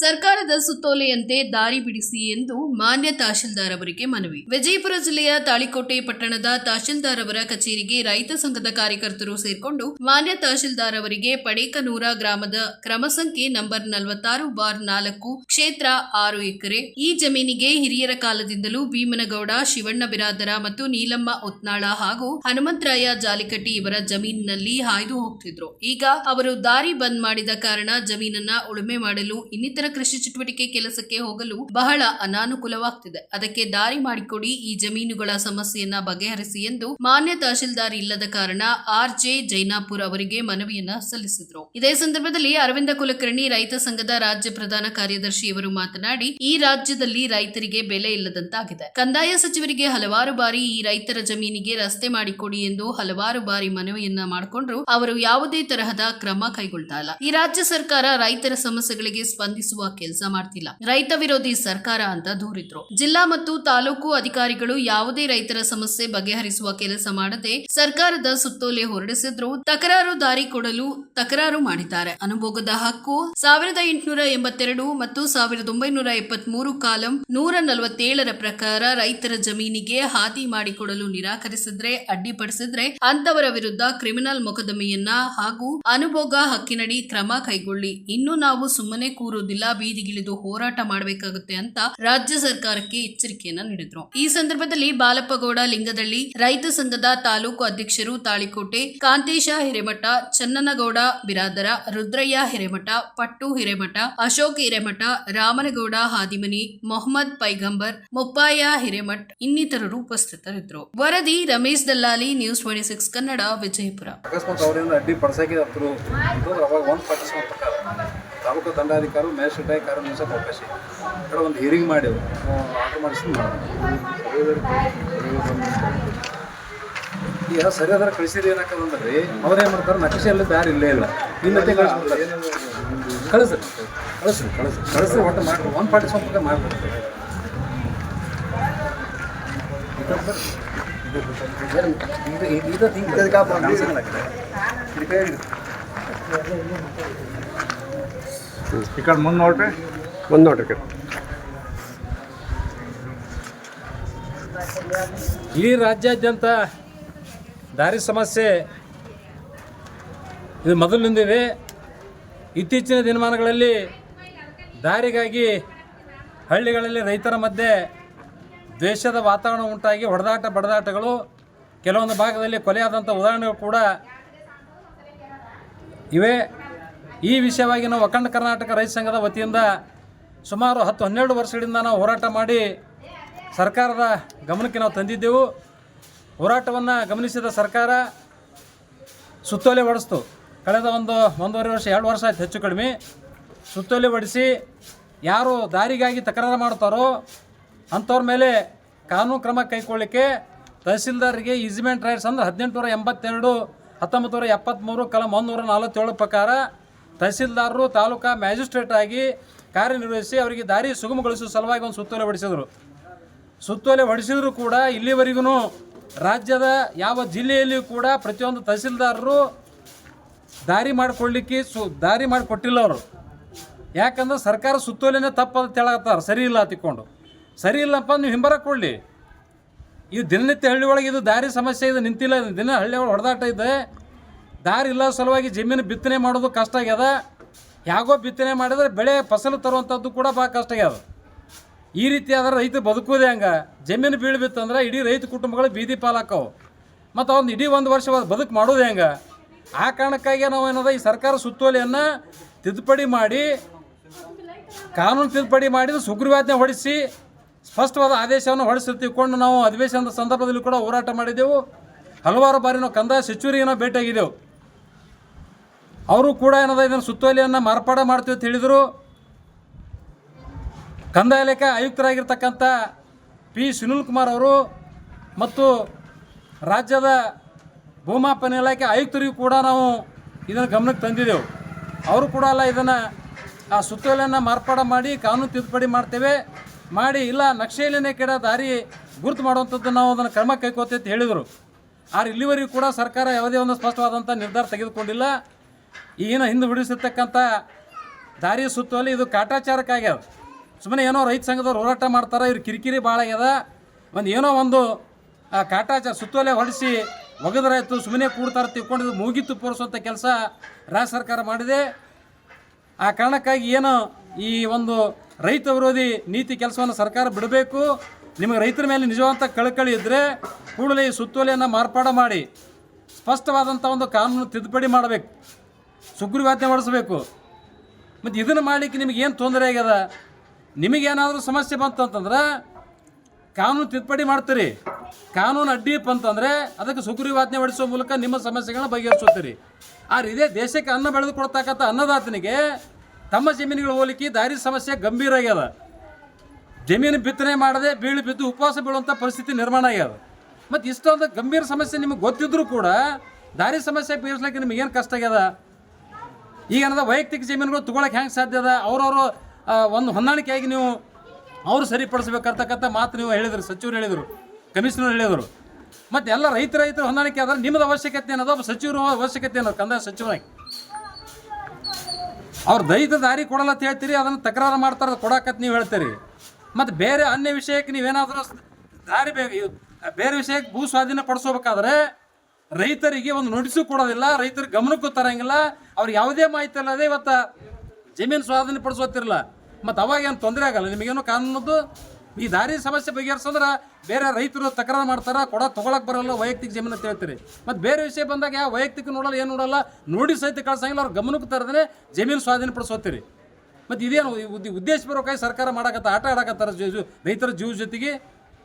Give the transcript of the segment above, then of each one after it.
ಸರ್ಕಾರದ ಸುತ್ತೋಲೆಯಂತೆ ದಾರಿ ಬಿಡಿಸಿ ಎಂದು ಮಾನ್ಯ ತಹಶೀಲ್ದಾರ್ ಅವರಿಗೆ ಮನವಿ. ವಿಜಯಪುರ ಜಿಲ್ಲೆಯ ತಾಳಿಕೋಟೆ ಪಟ್ಟಣದ ತಹಶೀಲ್ದಾರ್ ಅವರ ಕಚೇರಿಗೆ ರೈತ ಸಂಘದ ಕಾರ್ಯಕರ್ತರು ಸೇರಿಕೊಂಡು ಮಾನ್ಯ ತಹಶೀಲ್ದಾರ್ ಅವರಿಗೆ ಪಡೇಕನೂರ ಗ್ರಾಮದ ಕ್ರಮ ಸಂಖ್ಯೆ ನಂಬರ್ ನಲವತ್ತಾರು ಬಾರ್ ನಾಲ್ಕು ಕ್ಷೇತ್ರ ಆರು ಎಕರೆ, ಈ ಜಮೀನಿಗೆ ಹಿರಿಯರ ಕಾಲದಿಂದಲೂ ಭೀಮನಗೌಡ, ಶಿವಣ್ಣ ಬಿರಾದರ ಮತ್ತು ನೀಲಮ್ಮ ಉತ್ನಾಳ ಹಾಗೂ ಹನುಮಂತರಾಯ ಜಾಲಿಕಟ್ಟಿ ಇವರ ಜಮೀನಿನಲ್ಲಿ ಹಾಯ್ದು ಹೋಗ್ತಿದ್ರು. ಈಗ ಅವರು ದಾರಿ ಬಂದ್ ಮಾಡಿದ ಕಾರಣ ಜಮೀನನ್ನ ಉಳುಮೆ ಮಾಡಲು ಇನ್ನಿತರ ಕೃಷಿ ಚಟುವಟಿಕೆ ಕೆಲಸಕ್ಕೆ ಹೋಗಲು ಬಹಳ ಅನಾನುಕೂಲವಾಗ್ತಿದೆ. ಅದಕ್ಕೆ ದಾರಿ ಮಾಡಿಕೊಡಿ, ಈ ಜಮೀನುಗಳ ಸಮಸ್ಯೆಯನ್ನ ಬಗೆಹರಿಸಿ ಎಂದು ಮಾನ್ಯ ತಹಶೀಲ್ದಾರ್ ಇಲ್ಲದ ಕಾರಣ ಆರ್ ಜೆ ಜೈನಾಪುರ್ ಅವರಿಗೆ ಮನವಿಯನ್ನ ಸಲ್ಲಿಸಿದ್ರು. ಇದೇ ಸಂದರ್ಭದಲ್ಲಿ ಅರವಿಂದ ಕುಲಕರ್ಣಿ ರೈತ ಸಂಘದ ರಾಜ್ಯ ಪ್ರಧಾನ ಕಾರ್ಯದರ್ಶಿ ಇವರು ಮಾತನಾಡಿ, ಈ ರಾಜ್ಯದಲ್ಲಿ ರೈತರಿಗೆ ಬೆಲೆ ಇಲ್ಲದಂತಾಗಿದೆ. ಕಂದಾಯ ಸಚಿವರಿಗೆ ಹಲವಾರು ಬಾರಿ ಈ ರೈತರ ಜಮೀನಿಗೆ ರಸ್ತೆ ಮಾಡಿಕೊಡಿ ಎಂದು ಹಲವಾರು ಬಾರಿ ಮನವಿಯನ್ನ ಮಾಡಿಕೊಂಡ್ರು. ಅವರು ಯಾವುದೇ ತರಹದ ಕ್ರಮ ಕೈಗೊಳ್ತಾ ಇಲ್ಲ. ಈ ರಾಜ್ಯ ಸರ್ಕಾರ ರೈತರ ಸಮಸ್ಯೆಗಳಿಗೆ ಸ್ಪಂದಿಸುವ ಕೆಲಸ ಮಾಡ್ತಿಲ್ಲ. ರೈತ ವಿರೋಧಿ ಸರ್ಕಾರ ಅಂತ ದೂರಿದ್ರು. ಜಿಲ್ಲಾ ಮತ್ತು ತಾಲೂಕು ಅಧಿಕಾರಿಗಳು ಯಾವುದೇ ರೈತರ ಸಮಸ್ಯೆ ಬಗೆಹರಿಸುವ ಕೆಲಸ ಮಾಡದೆ ಸರ್ಕಾರದ ಸುತ್ತೋಲೆ ಹೊರಡಿಸಿದ್ರು. ತಕರಾರು ದಾರಿ ಕೊಡಲು ತಕರಾರು ಮಾಡಿದ್ದಾರೆ. ಅನುಭೋಗದ ಹಕ್ಕು ಸಾವಿರದ ಎಂಟುನೂರ ಎಂಬತ್ತೆರಡು ಮತ್ತು ಸಾವಿರದ ಒಂಬೈನೂರ ಎಪ್ಪತ್ಮೂರು ಕಾಲಂ ನೂರ ನಲವತ್ತೇಳರ ಪ್ರಕಾರ ರೈತರ ಜಮೀನಿಗೆ ಹಾದಿ ಮಾಡಿಕೊಡಲು ನಿರಾಕರಿಸಿದ್ರೆ, ಅಡ್ಡಿಪಡಿಸಿದ್ರೆ ಅಂತವರ ವಿರುದ್ಧ ಕ್ರಿಮಿನಲ್ ಮೊಕದ್ದಮೆಯನ್ನ ಹಾಗೂ ಅನುಭೋಗ ಹಕ್ಕಿನಡಿ ಕ್ರಮ ಕೈಗೊಳ್ಳಿ. ಇನ್ನು ನಾವು ಸುಮ್ಮನೆ ಕೂರುವುದಿಲ್ಲ. ಬೀದಿಗಿಳಿದು ಹೋರಾಟ ಮಾಡಬೇಕಾಗುತ್ತೆ ಅಂತ ರಾಜ್ಯ ಸರ್ಕಾರಕ್ಕೆ ಎಚ್ಚರಿಕೆಯನ್ನ ನೀಡಿದ್ರು. ಈ ಸಂದರ್ಭದಲ್ಲಿ ಬಾಲಪ್ಪಗೌಡ ಲಿಂಗದಳ್ಳಿ, ರೈತ ಸಂಘದ ತಾಲೂಕು ಅಧ್ಯಕ್ಷರು ತಾಳಿಕೋಟೆ, ಕಾಂತೇಶ ಹಿರೇಮಠ, ಚನ್ನನಗೌಡ ಬಿರಾದರ, ರುದ್ರಯ್ಯ ಹಿರೇಮಠ, ಪಟ್ಟು ಹಿರೇಮಠ, ಅಶೋಕ್ ಹಿರೇಮಠ, ರಾಮನಗೌಡ ಹಾದಿಮನಿ, ಮೊಹಮ್ಮದ್ ಪೈಗಂಬರ್, ಮೊಪ್ಪಾಯ ಹಿರೇಮಠ್ ಇನ್ನಿತರರು ಉಪಸ್ಥಿತರಿದ್ದರು. ವರದಿ Ramesh Dallali, news twenty six Kannada, Vijayapura. Taluk ದಂಡಾಧಿಕಾರಿ magistrate ಕಾರ್ಯ ಅವಕಾಶ ಇದೆ. ಕಡೆ ಒಂದು ಹಿಯರಿಂಗ್ ಮಾಡಿ ಆರ್ಡರ್ ಮಾಡಿಸಿ ಈಗ ಸರಿಯಾದ್ರೆ ಕಳಿಸಿದ್ರೆ ಏನಾಗ್ತದಂದ್ರೆ ಅವ್ರೇನು ಮಾಡ್ತಾರೆ ನಕ್ಷೆಯಲ್ಲಿ ದಾರಿ ಇಲ್ಲೇ ಇಲ್ಲ ನಿನ್ನ ಕಳಿಸ್ಬಿಡ್ತಾರೆ ಕಳಿಸ್ರಿ ಕಳಿಸ್ರಿ ಕಳಿಸ್ರಿ ಕಳಿಸ್ರಿ ಒಟ್ಟು ಮಾಡಿ ಒಂದು ಪಾರ್ಟಿ ಸ್ವಲ್ಪ ಮಾಡ್ಬಿಡ್ತಾರೆ ಇದು ಇದು ಇದು ಹಿಂಗೆ ಈ ಕಡೆ ಮುಂದೆ ನೋಡ್ರಿ. ಕಡೆ. ಇಡೀ ರಾಜ್ಯಾದ್ಯಂತ ದಾರಿ ಸಮಸ್ಯೆ ಇದು ಮೊದಲಿನಿಂದಿದೆ ಇತ್ತೀಚಿನ ದಿನಮಾನಗಳಲ್ಲಿ ದಾರಿಗಾಗಿ ಹಳ್ಳಿಗಳಲ್ಲಿ ರೈತರ ಮಧ್ಯೆ ದ್ವೇಷದ ವಾತಾವರಣ ಉಂಟಾಗಿ ಹೊಡೆದಾಟ ಬಡದಾಟಗಳು ಕೆಲವೊಂದು ಭಾಗದಲ್ಲಿ ಕೊಲೆಯಾದಂಥ ಉದಾಹರಣೆಗಳು ಕೂಡ ಇವೆ. ಈ ವಿಷಯವಾಗಿ ನಾವು ಅಖಂಡ ಕರ್ನಾಟಕ ರೈತ ಸಂಘದ ವತಿಯಿಂದ ಸುಮಾರು ಹತ್ತು ಹನ್ನೆರಡು ವರ್ಷಗಳಿಂದ ನಾವು ಹೋರಾಟ ಮಾಡಿ ಸರ್ಕಾರದ ಗಮನಕ್ಕೆ ನಾವು ತಂದಿದ್ದೆವು. ಹೋರಾಟವನ್ನು ಗಮನಿಸಿದ ಸರ್ಕಾರ ಸುತ್ತೋಲೆ ಹೊಡೆಸ್ತು ಕಳೆದ ಒಂದು ಒಂದೂವರೆ ವರ್ಷ, ಎರಡು ವರ್ಷ ಆಯ್ತು ಹೆಚ್ಚು ಕಡಿಮೆ. ಸುತ್ತೋಲೆ ಹೊಡಿಸಿ ಯಾರು ದಾರಿಗಾಗಿ ತಕರಾರು ಮಾಡ್ತಾರೋ ಅಂಥವ್ರ ಮೇಲೆ ಕಾನೂನು ಕ್ರಮ ಕೈಗೊಳ್ಳಿಕ್ಕೆ ತಹಸೀಲ್ದಾರ್ಗೆ ಈಸಿಮೆಂಟ್ ರೈಟ್ಸ್ ಅಂದ್ರೆ ಹದಿನೆಂಟುನೂರ ಎಂಬತ್ತೆರಡು ಹತ್ತೊಂಬತ್ತು ನೂರ ಎಪ್ಪತ್ತ್ಮೂರು ಕಲಂ ಒಂದೂರ ನಲವತ್ತೇಳು ಪ್ರಕಾರ ತಹಸೀಲ್ದಾರರು ತಾಲೂಕಾ ಮ್ಯಾಜಿಸ್ಟ್ರೇಟ್ ಆಗಿ ಕಾರ್ಯನಿರ್ವಹಿಸಿ ಅವರಿಗೆ ದಾರಿ ಸುಗಮಗೊಳಿಸುವ ಸಲುವಾಗಿ ಒಂದು ಸುತ್ತೋಲೆ ಹೊಡಿಸಿದರು. ಸುತ್ತೋಲೆ ಹೊಡಿಸಿದ್ರು ಕೂಡ ಇಲ್ಲಿವರೆಗೂ ರಾಜ್ಯದ ಯಾವ ಜಿಲ್ಲೆಯಲ್ಲಿಯೂ ಕೂಡ ಪ್ರತಿಯೊಂದು ತಹಸೀಲ್ದಾರರು ದಾರಿ ಮಾಡಿಕೊಳ್ಳಿಕ್ಕೆ ಸು, ದಾರಿ ಮಾಡಿಕೊಟ್ಟಿಲ್ಲ ಅವರು. ಯಾಕಂದ್ರೆ ಸರ್ಕಾರ ಸುತ್ತೋಲೆನೇ ತಪ್ಪದ ತೆಳಗತ್ತಾರೆ ಸರಿ ಇಲ್ಲ ತಿಕ್ಕೊಂಡು ಸರಿ ಇಲ್ಲಪ್ಪ ನೀವು ಹಿಂಬರಕ್ಕೆ ಕೊಡಲಿ. ಇದು ದಿನನಿತ್ಯ ಹಳ್ಳಿ ಒಳಗೆ ಇದು ದಾರಿ ಸಮಸ್ಯೆ ಇದು, ನಿಂತಿಲ್ಲ, ದಿನ ಹಳ್ಳಿ ಒಳಗೆ ಹೊಡೆದಾಟ ಇದೆ. ದಾರಿ ಇಲ್ಲ ಸಲುವಾಗಿ ಜಮೀನು ಬಿತ್ತನೆ ಮಾಡೋದು ಕಷ್ಟ ಆಗ್ಯದ. ಯಾಗೋ ಬಿತ್ತನೆ ಮಾಡಿದ್ರೆ ಬೆಳೆ ಫಸಲು ತರುವಂಥದ್ದು ಕೂಡ ಭಾಳ ಕಷ್ಟ ಆಗ್ಯದ. ಈ ರೀತಿ ಆದ್ರೆ ರೈತ ಬದುಕುವುದೇ ಹಂಗೆ. ಜಮೀನು ಬೀಳ್ಬಿತ್ತಂದ್ರೆ ಇಡೀ ರೈತ ಕುಟುಂಬಗಳು ಬೀದಿ ಪಾಲಾಕವು. ಮತ್ತು ಅವ್ನು ಇಡೀ ಒಂದು ವರ್ಷ ಬದುಕು ಮಾಡೋದು ಹೆಂಗೆ? ಆ ಕಾರಣಕ್ಕಾಗಿ ನಾವು ಏನದ ಈ ಸರ್ಕಾರ ಸುತ್ತೋಲೆಯನ್ನು ತಿದ್ದುಪಡಿ ಮಾಡಿ, ಕಾನೂನು ತಿದ್ದುಪಡಿ ಮಾಡಿದ ಸುಗ್ರೀವಾಜ್ಞೆ ಹೊಡಿಸಿ, ಸ್ಪಷ್ಟವಾದ ಆದೇಶವನ್ನು ಹೊಡೆಸಿ ತಿಳ್ಕೊಂಡು ನಾವು ಅಧಿವೇಶನದ ಸಂದರ್ಭದಲ್ಲಿ ಕೂಡ ಹೋರಾಟ ಮಾಡಿದ್ದೆವು. ಹಲವಾರು ಬಾರಿ ನಾವು ಕಂದಾಯ ಸಚಿವರಿಗೆ ನಾವು ಭೇಟಿಯಾಗಿದ್ದೆವು. ಅವರು ಕೂಡ ಏನದ ಇದನ್ನು ಸುತ್ತೋಲೆಯನ್ನು ಮಾರ್ಪಾಡ ಮಾಡ್ತೀವಿ ಅಂತ ಹೇಳಿದರು. ಕಂದಾಯ ಇಲಾಖೆ ಆಯುಕ್ತರಾಗಿರ್ತಕ್ಕಂಥ ಪಿ ಸುನಿಲ್ ಕುಮಾರ್ ಅವರು ಮತ್ತು ರಾಜ್ಯದ ಭೂಮಾಪನ ಇಲಾಖೆ ಆಯುಕ್ತರಿಗೂ ಕೂಡ ನಾವು ಇದನ್ನು ಗಮನಕ್ಕೆ ತಂದಿದ್ದೆವು. ಅವರು ಕೂಡ ಅಲ್ಲ ಇದನ್ನು ಆ ಸುತ್ತೋಲೆಯನ್ನು ಮಾರ್ಪಾಡ ಮಾಡಿ ಕಾನೂನು ತಿದ್ದುಪಡಿ ಮಾಡ್ತೇವೆ ಮಾಡಿ ಇಲ್ಲ ನಕ್ಷೆಯಲ್ಲಿನೇ ಕೆಡ ದಾರಿ ಗುರುತು ಮಾಡುವಂಥದ್ದು ನಾವು ಅದನ್ನು ಕ್ರಮ ಕೈಕೋತೇ ಅಂತ ಹೇಳಿದರು. ಆದ್ರೆ ಇಲ್ಲಿವರೆಗೂ ಕೂಡ ಸರ್ಕಾರ ಯಾವುದೇ ಒಂದು ಸ್ಪಷ್ಟವಾದಂಥ ನಿರ್ಧಾರ ತೆಗೆದುಕೊಂಡಿಲ್ಲ. ಈಗಿನ ಹಿಂದೆ ಬಿಡಿಸಿರ್ತಕ್ಕಂಥ ದಾರಿ ಸುತ್ತುವಲ್ಲಿ ಇದು ಕಾಟಾಚಾರಕ್ಕಾಗ್ಯದ. ಸುಮ್ಮನೆ ಏನೋ ರೈತ ಸಂಘದವ್ರು ಹೋರಾಟ ಮಾಡ್ತಾರೆ, ಇವ್ರು ಕಿರಿಕಿರಿ ಭಾಳ ಆಗ್ಯದ. ಒಂದು ಏನೋ ಒಂದು ಕಾಟಾಚಾರ ಸುತ್ತೋಲೆ ಹೊಡಿಸಿ ಒಗದ್ರಾಯ್ತು ಸುಮ್ಮನೆ ಕೂಡ್ತಾರೆ ತಿಳ್ಕೊಂಡು ಮೂಗಿತ್ತು ತೋರಿಸುವಂಥ ಕೆಲಸ ರಾಜ್ಯ ಸರ್ಕಾರ ಮಾಡಿದೆ. ಆ ಕಾರಣಕ್ಕಾಗಿ ಏನು ಈ ಒಂದು ರೈತ ವಿರೋಧಿ ನೀತಿ ಕೆಲಸವನ್ನು ಸರ್ಕಾರ ಬಿಡಬೇಕು. ನಿಮಗೆ ರೈತರ ಮೇಲೆ ನಿಜವಂತ ಕಳಕಳಿ ಇದ್ದರೆ ಕೂಡಲೇ ಈ ಸುತ್ತೋಲೆಯನ್ನು ಮಾರ್ಪಾಡು ಮಾಡಿ ಸ್ಪಷ್ಟವಾದಂಥ ಒಂದು ಕಾನೂನು ತಿದ್ದುಪಡಿ ಮಾಡಬೇಕು. ಸುಗ್ರೀವಾಜ್ಞೆ ಮಾಡಿಸ್ಬೇಕು. ಮತ್ತು ಇದನ್ನು ಮಾಡಲಿಕ್ಕೆ ನಿಮಗೆ ಏನು ತೊಂದರೆ ಆಗ್ಯದ? ನಿಮಗೇನಾದರೂ ಸಮಸ್ಯೆ ಬಂತು ಅಂತಂದ್ರೆ ಕಾನೂನು ತಿದ್ದುಪಡಿ ಮಾಡ್ತೀರಿ. ಕಾನೂನು ಅಡ್ಡಿ ಅಂತಂದರೆ ಅದಕ್ಕೆ ಸುಗ್ರೀವಾಜ್ಞೆ ಹೊಡಿಸೋ ಮೂಲಕ ನಿಮ್ಮ ಸಮಸ್ಯೆಗಳನ್ನ ಬಗೆಹರಿಸುತ್ತೀರಿ. ಆದ್ರೆ ಇದೇ ದೇಶಕ್ಕೆ ಅನ್ನ ಬೆಳೆದು ಕೊಡ್ತಕ್ಕಂಥ ಅನ್ನದಾತನಿಗೆ ತಮ್ಮ ಜಮೀನುಗಳು ಹೋಲಿಕೆ ದಾರಿ ಸಮಸ್ಯೆ ಗಂಭೀರ ಆಗ್ಯದ. ಜಮೀನು ಬಿತ್ತನೆ ಮಾಡದೆ ಬೀಳು ಬಿದ್ದು ಉಪವಾಸ ಬೀಳುವಂಥ ಪರಿಸ್ಥಿತಿ ನಿರ್ಮಾಣ ಆಗ್ಯದ. ಮತ್ತು ಇಷ್ಟೊಂದು ಗಂಭೀರ ಸಮಸ್ಯೆ ನಿಮಗೆ ಗೊತ್ತಿದ್ರೂ ಕೂಡ ದಾರಿ ಸಮಸ್ಯೆ ಬೀರಿಸ್ಲಿಕ್ಕೆ ನಿಮಗೇನು ಕಷ್ಟ ಆಗ್ಯದ? ಈಗ ಏನದ, ವೈಯಕ್ತಿಕ ಜಮೀನುಗಳು ತೊಗೊಳಕ್ಕೆ ಹೆಂಗೆ ಸಾಧ್ಯ ಅದ? ಅವ್ರವರು ಒಂದು ಹೊಂದಾಣಿಕೆಯಾಗಿ ನೀವು ಅವರು ಸರಿಪಡಿಸ್ಬೇಕಂತಕ್ಕಂಥ ಮಾತು ನೀವು ಹೇಳಿದರು, ಸಚಿವರು ಹೇಳಿದರು, ಕಮಿಷನರ್ ಹೇಳಿದರು. ಮತ್ತು ಎಲ್ಲ ರೈತ ರೈತರ ಹೊಂದಾಣಿಕೆ ಆದ್ರೆ ನಿಮ್ಮದು ಅವಶ್ಯಕತೆ ಏನದ? ಒಬ್ಬ ಸಚಿವರು ಅವಶ್ಯಕತೆ ಏನದ? ಕಂದಾಯ ಸಚಿವನಾಗಿ ಅವ್ರು ದೈತ ದಾರಿ ಕೊಡಲ್ಲ ಅಂತ ಹೇಳ್ತೀರಿ, ಅದನ್ನು ತಕರಾರು ಮಾಡ್ತಾರೆ ಅದು ಕೊಡಕತ್ ನೀವು ಹೇಳ್ತೀರಿ. ಮತ್ತು ಬೇರೆ ಅನ್ಯ ವಿಷಯಕ್ಕೆ ನೀವೇನಾದರೂ ದಾರಿ ಬೇಕು ಬೇರೆ ವಿಷಯಕ್ಕೆ ಭೂ ಸ್ವಾಧೀನ ಪಡಿಸ್ಕೋಬೇಕಾದ್ರೆ ರೈತರಿಗೆ ಒಂದು ನೋಟಿಸು ಕೊಡೋದಿಲ್ಲ ರೈತರಿಗೆ ಗಮನಕ್ಕೂ ತರಂಗಿಲ್ಲ. ಅವ್ರಿಗೆ ಯಾವುದೇ ಮಾಹಿತಿ ಇಲ್ಲದೆ ಇವತ್ತು ಜಮೀನು ಸ್ವಾಧೀನ ಪಡಿಸೋತಿರಲ್ಲ ಮತ್ತು ಅವಾಗ ಏನು ತೊಂದರೆ ಆಗಲ್ಲ, ನಿಮಗೇನು ಕಾನೂನದ್ದು? ಈ ದಾರಿ ಸಮಸ್ಯೆ ಬಗೆಹರಿಸಂದ್ರೆ ಬೇರೆ ರೈತರು ತಕರಾರು ಮಾಡ್ತಾರೆ, ಕೊಡ ತೊಗೊಳಕ್ ಬರಲ್ಲ ವೈಯಕ್ತಿಕ ಜಮೀನು ಅಂತ ಹೇಳ್ತೀರಿ. ಮತ್ತು ಬೇರೆ ವಿಷಯ ಬಂದಾಗ ಯಾವ ವೈಯಕ್ತಿಕ ನೋಡಲ್ಲ, ಏನು ನೋಡಲ್ಲ, ನೋಡಿ ಸಹಿತ ಕಳ್ಸಂಗಿಲ್ಲ, ಅವ್ರ ಗಮನಕ್ಕೆ ತರದೇ ಜಮೀನು ಸ್ವಾಧೀನ ಪಡಿಸೋತೀರಿ ಮತ್ತು ಇದೇನು ಈ ಬರೋಕಾಗಿ ಸರ್ಕಾರ ಮಾಡಕತ್ತ, ಆಟ ಆಡಕತ್ತಾರ ರೈತರ ಜೀವ ಜೊತೆಗೆ?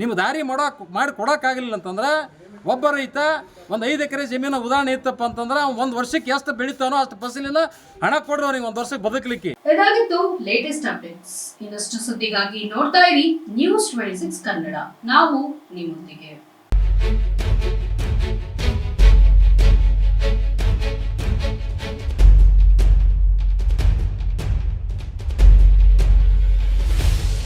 ನಿಮ್ಮ ದಾರಿ ಮಾಡೋಕೆ, ಮಾಡಿ ಕೊಡೋಕ್ಕಾಗಲಿಲ್ಲ ಅಂತಂದ್ರೆ ಒಬ್ಬ ರೈತ ಒಂದು ಐದು ಎಕರೆ ಜಮೀನ ಉದಾಹರಣೆ ಇತ್ತಪ್ಪ ಅಂತಂದ್ರೆ ಒಂದು ವರ್ಷಕ್ಕೆ ಎಷ್ಟು ಬೆಳಿತಾನೋ ಅಷ್ಟು ಫಸಲಿನ ಹಣ ಕೊಡ್ರಿ ಅವ್ರಿಗೆ ಒಂದು ವರ್ಷಕ್ಕೆ ಬದುಕಲಿಕ್ಕೆ. ಇದಾಗಿತ್ತು ಲೇಟೆಸ್ಟ್ ಅಪ್ಡೇಟ್ಸ್ ಇನ್ನಷ್ಟು ಸುದ್ದಿಗಾಗಿ ನೋಡ್ತಾ ಇರಿ ನ್ಯೂಸ್ ಟ್ವೆಂಟಿ ಸಿಕ್ಸ್ ಕನ್ನಡ. ನಾವು ನಿಮ್ಮೊಂದಿಗೆ.